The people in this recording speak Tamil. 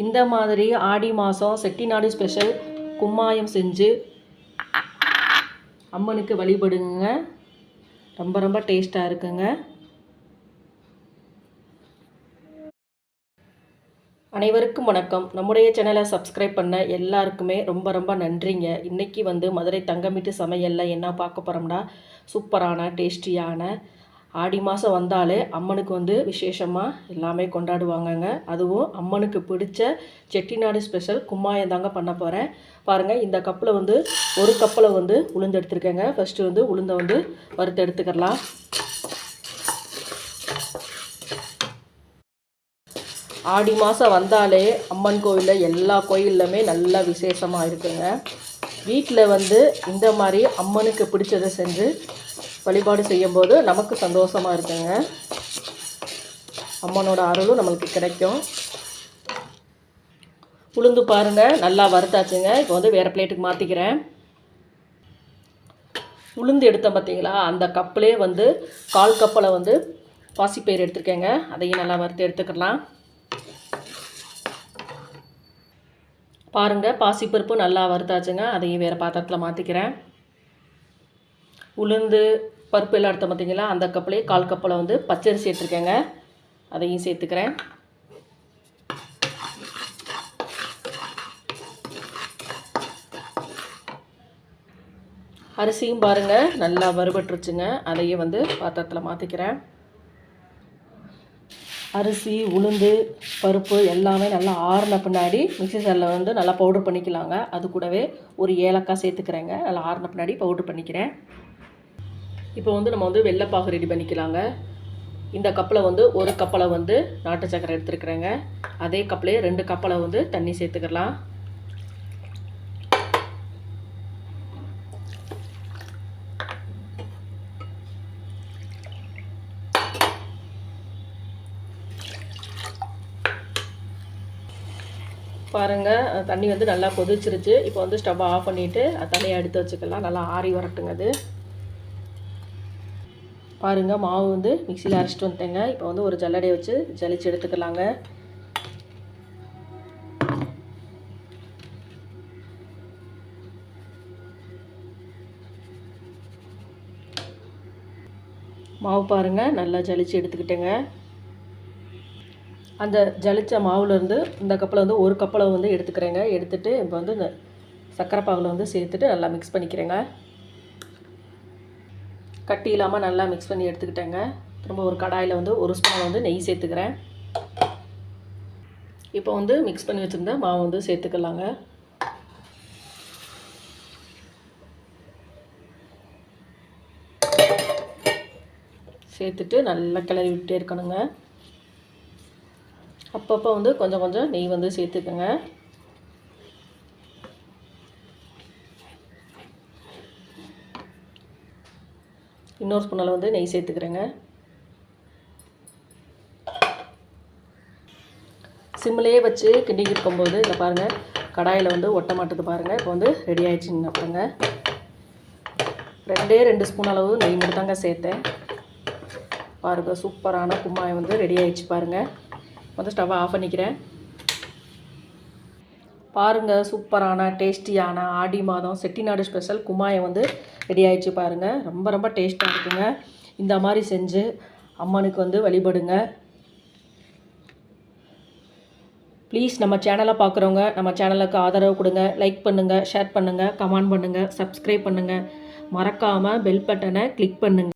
இந்த மாதிரி ஆடி மாதம் செட்டிநாடு ஸ்பெஷல் கும்மாயம் செஞ்சு அம்மனுக்கு வழிபடுங்க. ரொம்ப ரொம்ப டேஸ்ட்டாக இருக்குங்க. அனைவருக்கும் வணக்கம். நம்முடைய சேனலை சப்ஸ்கிரைப் பண்ண எல்லாருக்குமே ரொம்ப ரொம்ப நன்றிங்க. இன்றைக்கி வந்து மதுரை தங்கமிட்டு சமையலில் என்ன பார்க்க போகிறோம்னா சூப்பரான டேஸ்டியான ஆடி மாதம் வந்தாலே அம்மனுக்கு வந்து விசேஷமாக எல்லாமே கொண்டாடுவாங்கங்க. அதுவும் அம்மனுக்கு பிடிச்ச செட்டிநாடு ஸ்பெஷல் கும்மாயம் தாங்க பண்ண போகிறேன் பாருங்கள் இந்த கப்பில் வந்து ஒரு கப்பில் வந்து உளுந்து எடுத்துருக்கேங்க. ஃபஸ்ட்டு வந்து உளுந்தை வந்து வறுத்து எடுத்துக்கலாம் ஆடி மாதம் வந்தாலே அம்மன் கோயிலில் எல்லா கோயில்லையுமே நல்லா விசேஷமாக இருக்குங்க. வீட்டில் வந்து இந்த மாதிரி அம்மனுக்கு பிடிச்சதை செஞ்சு வழிபாடு செய்யும்போது நமக்கு சந்தோஷமாக இருக்குங்க. அம்மனோட அருளும் நம்மளுக்கு கிடைக்கும். உளுந்து பாருங்கள் நல்லா வறுத்தாச்சுங்க. இப்போ வந்து வேறு பிளேட்டுக்கு மாற்றிக்கிறேன் உளுந்து எடுத்தேன் பார்த்தீங்களா அந்த கப்பிலே வந்து கால் கப்பில் வந்து பாசிப்பயிர் எடுத்துருக்கேங்க. அதையும் நல்லா வறுத்து எடுத்துக்கலாம். பாருங்கள் பாசிப்பருப்பு நல்லா வறுத்தாச்சுங்க. அதையும் வேறு பாத்திரத்தில் மாற்றிக்கிறேன் உளுந்து பருப்பு எல்லாம் எடுத்த பார்த்திங்களா அந்த கப்பிலே கால் கப்பில் வந்து பச்சரிசி எடுத்துருக்கேங்க அதையும் சேர்த்துக்கிறேன். அரிசியும் பாருங்கள் நல்லா வறுபட்டுருச்சுங்க. அதையும் வந்து பாத்திரத்தில் மாற்றிக்கிறேன் அரிசி உளுந்து பருப்பு எல்லாமே நல்லா ஆறின பின்னாடி மிக்ஸி ஜாரில் வந்து நல்லா பவுடர் பண்ணிக்கலாங்க. அது கூடவே ஒரு ஏலக்காய் சேர்த்துக்கிறேங்க. நல்லா ஆறின பின்னாடி பவுடர் பண்ணிக்கிறேன். இப்போ வந்து நம்ம வந்து வெள்ளைப்பாகு ரெடி பண்ணிக்கலாங்க. இந்த கப்பில் வந்து ஒரு கப்பலை வந்து நாட்டு சக்கரை எடுத்துருக்குறேங்க. அதே கப்பிலே ரெண்டு கப்பலை வந்து தண்ணி சேர்த்துக்கலாம். பாருங்கள் தண்ணி வந்து நல்லா கொதிச்சிருச்சு. இப்போ வந்து ஸ்டவ் ஆஃப் பண்ணிவிட்டு தண்ணியை எடுத்து வச்சுக்கலாம். நல்லா ஆறி வரட்டுங்க அது. பாருங்கள் மாவு வந்து மிக்சியில் அரைச்சிட்டு வந்துட்டேங்க. இப்போ வந்து ஒரு ஜல்லடையை வச்சு ஜலிச்சு எடுத்துக்கலாங்க. மாவு பாருங்கள் நல்லா ஜலிச்சு எடுத்துக்கிட்டேங்க. அந்த ஜலித்த மாவுலேருந்து இந்த கப்பில் வந்து ஒரு கப்பளவு வந்து எடுத்துக்கிறேங்க. எடுத்துகிட்டு இப்போ வந்து இந்த சர்க்கரை பாகில் வந்து சேர்த்துட்டு நல்லா மிக்ஸ் பண்ணிக்கிறேங்க. கட்டி இல்லாமல் நல்லா மிக்ஸ் பண்ணி எடுத்துக்கிட்டேங்க. திரும்ப ஒரு கடாயில் வந்து ஒரு ஸ்பூன் வந்து நெய் சேர்த்துக்கிறேன். இப்போ வந்து மிக்ஸ் பண்ணி வச்சுருந்த மாவு வந்து சேர்த்துக்கலாங்க. சேர்த்துட்டு நல்லா கிளறி விட்டே இருக்கணுங்க. அப்பப்போ வந்து கொஞ்சம் கொஞ்சம் நெய் வந்து சேர்த்துக்கோங்க. இன்னொரு ஸ்பூனில் வந்து நெய் சேர்த்துக்கிறேங்க. சிம்மிலேயே வச்சு கிண்டிக்கிட்டு இருக்கும்போது இதை பாருங்கள் கடாயில் வந்து ஒட்ட மாட்டுது பாருங்கள் இப்போ வந்து ரெடி ஆகிடுச்சின்னு அப்புறங்க ரெண்டே ரெண்டு ஸ்பூன் அளவு நெய் மட்டும் தாங்க சேர்த்தேன். பாருங்கள் சூப்பரான கும்மாயம் வந்து ரெடி ஆகிடுச்சு பாருங்கள் வந்து ஸ்டவ்வை ஆஃப் பண்ணிக்கிறேன். பாருங்கள் சூப்பரான டேஸ்டியான ஆடி மாதம் செட்டிநாடு ஸ்பெஷல் குமாயம் வந்து ரெடி ஆயிடுச்சு பாருங்கள் ரொம்ப ரொம்ப டேஸ்ட்டாக இருக்குங்க. இந்த மாதிரி செஞ்சு அம்மனுக்கு வந்து வழிபடுங்க. ப்ளீஸ் நம்ம சேனலை பார்க்குறவங்க நம்ம சேனலுக்கு ஆதரவு கொடுங்க. லைக் பண்ணுங்கள் ஷேர் பண்ணுங்கள் கமெண்ட் பண்ணுங்கள் சப்ஸ்கிரைப் பண்ணுங்கள் மறக்காமல் பெல் பட்டனை கிளிக் பண்ணுங்கள்